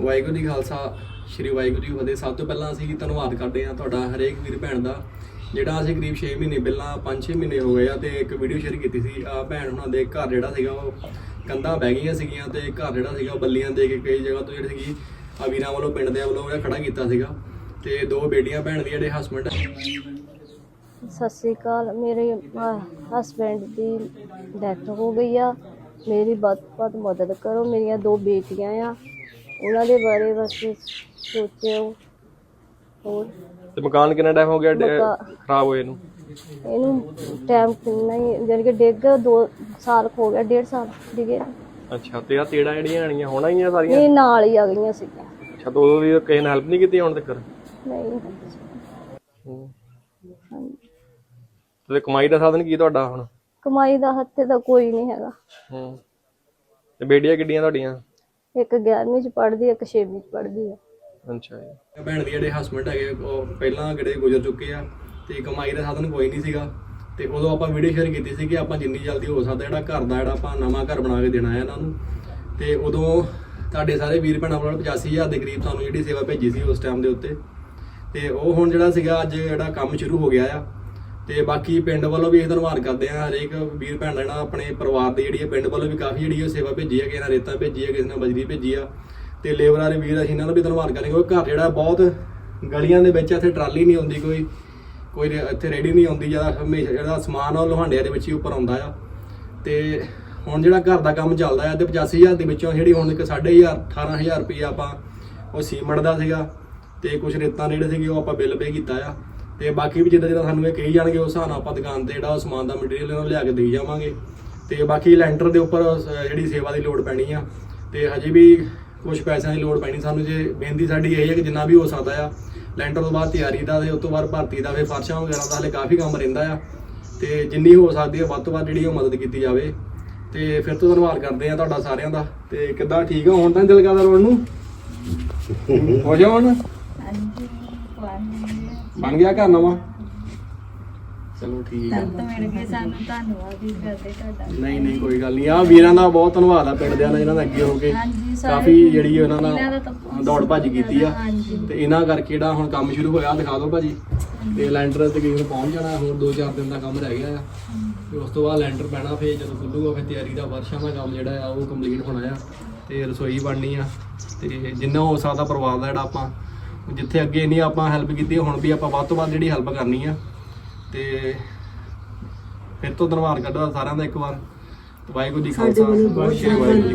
ਵਾਹਿਗੁਰੂ ਜੀ ਖਾਲਸਾ, ਸ਼੍ਰੀ ਵਾਹਿਗੁਰੂ ਜੀ ਫਤਿਹ। ਸਭ ਤੋਂ ਪਹਿਲਾਂ ਅਸੀਂ ਧੰਨਵਾਦ ਕਰਦੇ ਹਾਂ ਤੁਹਾਡਾ ਹਰੇਕ ਵੀਰ ਭੈਣ ਦਾ, ਜਿਹੜਾ ਅਸੀਂ ਕਰੀਬ 6 ਮਹੀਨੇ ਪਹਿਲਾਂ 5-6 ਮਹੀਨੇ ਹੋ ਗਏ ਆ ਤੇ ਇੱਕ ਵੀਡੀਓ ਸ਼ੇਅਰ ਕੀਤੀ ਸੀ। ਆ ਭੈਣ ਹੁਣਾਂ ਦੇ ਘਰ ਜਿਹੜਾ ਸੀਗਾ ਉਹ ਕੰਧਾਂ ਬਹਿ ਗਈਆਂ ਸੀਗੀਆਂ ਤੇ ਘਰ ਜਿਹੜਾ ਸੀਗਾ ਉਹ ਬੱਲੀਆਂ ਦੇ ਕੇ ਕਈ ਜਗ੍ਹਾ ਤੋਂ ਜਿਹੜੀ ਸੀਗੀ ਆ ਵੀਰਾਂ ਵੱਲੋਂ, ਪਿੰਡ ਦੇ ਵੱਲੋਂ ਜਿਹੜਾ ਖੜਾ ਕੀਤਾ ਸੀਗਾ ਤੇ ਦੋ ਬੇਟੀਆਂ ਭੈਣ ਦੀ ਜਿਹੜੇ ਹਸਬੰਡ ਸਤਿ ਸ੍ਰੀ ਅਕਾਲ। ਮੇਰੇ ਹਸਬੈਂਡ ਦੀ ਡੈਥ ਹੋ ਗਈ ਆ। ਮੇਰੀ ਵੱਧ ਤੋਂ ਮਦਦ ਕਰੋ। ਮੇਰੀਆਂ ਦੋ ਬੇਟੀਆਂ ਆ। ਉਹਨਾਂ ਦੇ ਬਾਰੇ ਬਸ ਸੋਚਿਓ ਹੋਰ? ਤੇ ਮਕਾਨ ਕਿੰਨਾ ਟਾਈਮ ਹੋ ਗਿਆ ਡ- ਮਕਾ- ਖਰਾਬ ਹੋਏ ਨੂੰ? ਇਹਨੂੰ ਟਾਈਮ ਕਿੰਨਾ ਹੀ ਜਾਣੀ ਕਿ ਡਿੱਗ ਦੋ ਸਾਲ ਕੁ ਹੋ ਗਿਆ ਡੇਢ ਸਾਲ ਡਿਗੇ। ਨੂੰ। ਅੱਛਾ ਤੇ ਆ ਤੇੜਾ ਜਿਹੜੀਆਂ ਆਣੀਆਂ ਹੋਣਾ ਹੀ ਆ ਸਾਰੀਆਂ? ਇਹ ਨਾਲ ਹੀ ਆ ਗਈਆਂ ਸੀਗੀਆਂ। ਅੱਛਾ ਤੇ ਉਦੋਂ ਵੀ ਕਿਸੇ ਨੇ ਹੈਲਪ ਨਹੀਂ ਕੀਤੀ ਹੁਣ ਤੱਕ ਨਹੀਂ। ਹੂੰ। ਹਾਂਜੀ। ਤੇ ਕਮਾਈ ਦਾ ਸਾਧਨ ਕੀ ਤੁਹਾਡਾ ਹੁਣ? ਕਮਾਈ ਦਾ ਹੱਥੇ ਦਾ ਕੋਈ ਨਹੀਂ ਹੈਗਾ। ਹੂੰ। ਤੇ ਬੇਟੀਆਂ ਕਿੱਡੀਆਂ ਤੁਹਾਡੀਆਂ? ਇੱਕ 11ਵੀਂ ਚ ਪੜ੍ਹਦੀ ਇੱਕ 6ਵੀਂ ਚ ਪੜ੍ਹਦੀ ਆ। ਅੱਛਾ ਜੀ। ਭੈਣ ਦੇ ਜਿਹੜੇ ਹਸਬੰਡ ਹੈਗੇ ਉਹ ਪਹਿਲਾਂ ਕਿਹੜੇ ਗੁਜ਼ਰ ਚੁੱਕੇ ਆ ਤੇ ਕਮਾਈ ਦਾ ਸਾਧਨ ਕੋਈ ਨਹੀਂ ਸੀਗਾ। ਤੇ ਉਦੋਂ ਆਪਾਂ ਵੀਡੀਓ ਸ਼ੇਅਰ ਕੀਤੀ ਸੀ ਕਿ ਆਪਾਂ ਜਿੰਨੀ ਜਲਦੀ ਹੋ ਸਕਦਾ ਜਿਹੜਾ ਘਰ ਦਾ ਜਿਹੜਾ ਆਪਾਂ ਨਵਾਂ ਘਰ ਬਣਾ ਕੇ ਦੇਣਾ ਹੈ ਇਹਨਾਂ ਨੂੰ। ਤੇ ਉਦੋਂ ਤੁਹਾਡੇ ਸਾਰੇ ਵੀਰ ਭੈਣਾਂ ਵੱਲੋਂ 85000 ਦੇ ਕਰੀਬ ਤੁਹਾਨੂੰ ਜਿਹੜੀ ਸੇਵਾ ਭੇਜੀ ਸੀ ਉਸ ਟਾਈਮ ਦੇ ਉੱਤੇ। ਤੇ ਉਹ ਹੁਣ ਜਿਹੜਾ ਸੀਗਾ ਅੱਜ ਜਿਹੜਾ ਕੰਮ ਸ਼ੁਰੂ ਹੋ ਗਿਆ ਆ। ਤੇ ਬਾਕੀ ਪਿੰਡ ਵੱਲੋਂ ਵੀ ਇਹ ਧੰਨਵਾਦ ਕਰਦੇ ਆ ਹਰੇਕ ਵੀਰ ਭੈਣ ਦਾ ਜਿਹੜਾ ਆਪਣੇ ਪਰਿਵਾਰ ਦੀ ਜਿਹੜੀ ਹੈ ਪਿੰਡ ਵੱਲੋਂ ਵੀ ਕਾਫੀ ਜਿਹੜੀ ਉਹ ਸੇਵਾ ਭੇਜੀ ਹੈ, ਕਿਸੇ ਨਾਲ ਰੇਤਾ ਭੇਜੀ ਹੈ, ਕਿਸੇ ਨਾਲ ਬਜਰੀ ਭੇਜੀ ਆ। ਤੇ ਲੇਬਰ ਵਾਲੇ ਵੀਰ ਅਸੀਂ ਇਹਨਾਂ ਦਾ ਵੀ ਧੰਨਵਾਦ ਕਰਾਂਗੇ ਉਹ ਘਰ ਜਿਹੜਾ ਬਹੁਤ ਗਲੀਆਂ ਦੇ ਵਿੱਚ ਇੱਥੇ ਟਰਾਲੀ ਨਹੀਂ ਆਉਂਦੀ ਕੋਈ ਕੋਈ ਰੇ- ਇੱਥੇ ਰੇੜੀ ਨਹੀਂ ਆਉਂਦੀ ਜਾਂ ਹਮੇਸ਼ਾ ਜਿਹੜਾ ਸਮਾਨ ਆ ਉਹ ਲੋਹਾਂਡਿਆਂ ਦੇ ਵਿੱਚ ਹੀ ਉੱਪਰ ਆਉਂਦਾ ਆ। ਤੇ ਹੁਣ ਜਿਹੜਾ ਘਰ ਦਾ ਕੰਮ ਚੱਲਦਾ ਆ, ਤੇ 85000 ਦੇ ਵਿੱਚੋਂ ਜਿਹੜੀ ਹੁਣ ਇੱਕ 1500 18000 ਰੁਪਏ ਆਪਾਂ ਉਹ ਸੀਮੈਂਟ ਦਾ ਸੀਗਾ, ਤੇ ਕੁਝ ਰੇਤਾਂ ਜਿਹੜੇ ਸੀਗੇ ਉਹ ਆਪਾਂ ਬਿੱਲ ਪੇ ਕੀਤਾ ਆ। ਤੇ ਬਾਕੀ ਵੀ ਜਿੱਦਾਂ ਜਿੱਦਾਂ ਸਾਨੂੰ ਇਹ ਕਹੀ ਜਾਣਗੇ ਉਸ ਹਿਸਾਬ ਨਾਲ ਆਪਾਂ ਦੁਕਾਨ ਤੇ ਜਿਹੜਾ ਉਹ ਸਮਾਨ ਦਾ ਮਟੀਰੀਅਲ ਇਹਨਾਂ ਨੂੰ ਲਿਆ ਕੇ ਦੇਈ ਜਾਵਾਂਗੇ। ਤੇ ਬਾਕੀ ਲੈਂਟਰ ਦੇ ਉੱਪਰ ਸ- ਜਿਹੜੀ ਸੇਵਾ ਦੀ ਲੋੜ ਪੈਣੀ ਆ। ਤੇ ਹਜੇ ਵੀ ਕੁਝ ਪੈਸਿਆਂ ਦੀ ਲੋੜ ਪੈਣੀ। ਸਾਨੂੰ ਜੇ ਬੇਨਤੀ ਸਾਡੀ ਇਹ ਹੈ ਕਿ ਜਿੰਨਾ ਵੀ ਹੋ ਸਕਦਾ ਆ ਲੈਂਟਰ ਤੋਂ ਬਾਅਦ ਤਿਆਰੀ ਦਾ ਤੇ ਉਸ ਤੋਂ ਬਾਅਦ ਭਰਤੀ ਦਾ ਫਿਰ ਫਰਸ਼ਾਂ ਵਗੈਰਾ ਦਾ ਹਲੇ ਕਾਫੀ ਕੰਮ ਰਹਿੰਦਾ ਆ। ਤੇ ਜਿੰਨੀ ਹੋ ਸਕਦੀ ਹੈ ਵੱਧ ਤੋਂ ਵੱਧ ਜਿਹੜੀ ਉਹ ਮਦਦ ਕੀਤੀ ਜਾਵੇ। ਤੇ ਫਿਰ ਤੋਂ ਧੰਨਵਾਦ ਕਰਦੇ ਆ ਤੁਹਾਡਾ ਸਾਰਿਆਂ ਦਾ। ਤੇ ਕਿੱਦਾਂ ਠੀਕ ਹੋ ਹੁਣ ਤਾਂ ਦਿਲ ਕਰਦਾ ਰੋਣ ਨੂੰ? ਹੋ ਜਾ ਹੁਣ? ਬਣ ਗਿਆ ਘਰ ਨਵਾਂ? ਚਲੋ ਠੀਕ ਆ। ਮਿਲ ਕੇ ਸਾਨੂੰ ਧੰਨਵਾਦ ਵੀ ਕਰਦੇ ਤੁਹਾਡਾ। ਨਹੀਂ ਨਹੀਂ ਕੋਈ ਗੱਲ ਨਹੀਂ। ਆ ਵੀਰਾਂ ਦਾ ਬਹੁਤ ਧੰਨਵਾਦ ਆ ਪਿੰਡ ਦਾ ਇਹਨਾਂ ਦਾ ਅੱਗੇ ਹੋ ਕੇ। ਹਾਂਜੀ, ਸਾਰੇ ਕਾਫੀ ਜਿਹੜੀ ਇਹਨਾਂ ਦਾ ਨਾਲ ਤਾਂ ਦੌੜ ਭੱਜ ਕੀਤੀ ਆ। ਹਾਂਜੀ। ਤੇ ਇਹਨਾਂ ਕਰਕੇ ਜਿਹੜਾ ਹੁਣ ਕੰਮ ਸ਼ੁਰੂ ਹੋਇਆ ਦਿਖਾ ਦਿਓ ਭਾਜੀ। ਤੇ ਲੈਂਟਰ ਤਕਰੀਬਨ ਪਹੁੰਚ ਜਾਣਾ ਹੋਰ 2-4 ਦਿਨ ਦਾ ਕੰਮ ਰਹਿ ਗਿਆ ਆ। ਤੇ ਉਸ ਤੋਂ ਬਾਅਦ ਲੈਂਟਰ ਪੈਣਾ ਫੇਰ ਜਦੋਂ ਖੁੱਲੂਗਾ ਫਿਰ ਤਿਆਰੀ ਦਾ ਵਰਸ਼ਾਂ ਦਾ ਕੰਮ ਜਿਹੜਾ ਆ ਉਹ ਕੰਪਲੀਟ ਹੋਣਾ ਆ। ਤੇ ਰਸੋਈ ਬਣਨੀ ਆ। ਤੇ ਜਿੰਨਾ ਹੋ ਸਕਦਾ ਪਰਿਵਾਰ ਦਾ ਜਿਹੜਾ ਆਪਾਂ ਜਿੱਥੇ ਅੱਗੇ ਨਹੀਂ ਆਪਾਂ ਹੈਲਪ ਕੀਤੀ ਹੁਣ ਵੀ ਆਪਾਂ ਵੱਧ ਤੋਂ ਵੱਧ ਜਿਹੜੀ ਹੈਲਪ ਕਰਨੀ ਆ। ਤੇ ਫਿਰ ਤੋਂ ਧੰਨਵਾਦ ਕਰਦਾ ਸਾਰਿਆਂ ਦਾ ਇੱਕ ਵਾਰ। ਵਾਹਿਗੁਰੂ ਜੀ ਖਾਲਸਾ ਵਾਹਿਗੁਰੂ ਜੀ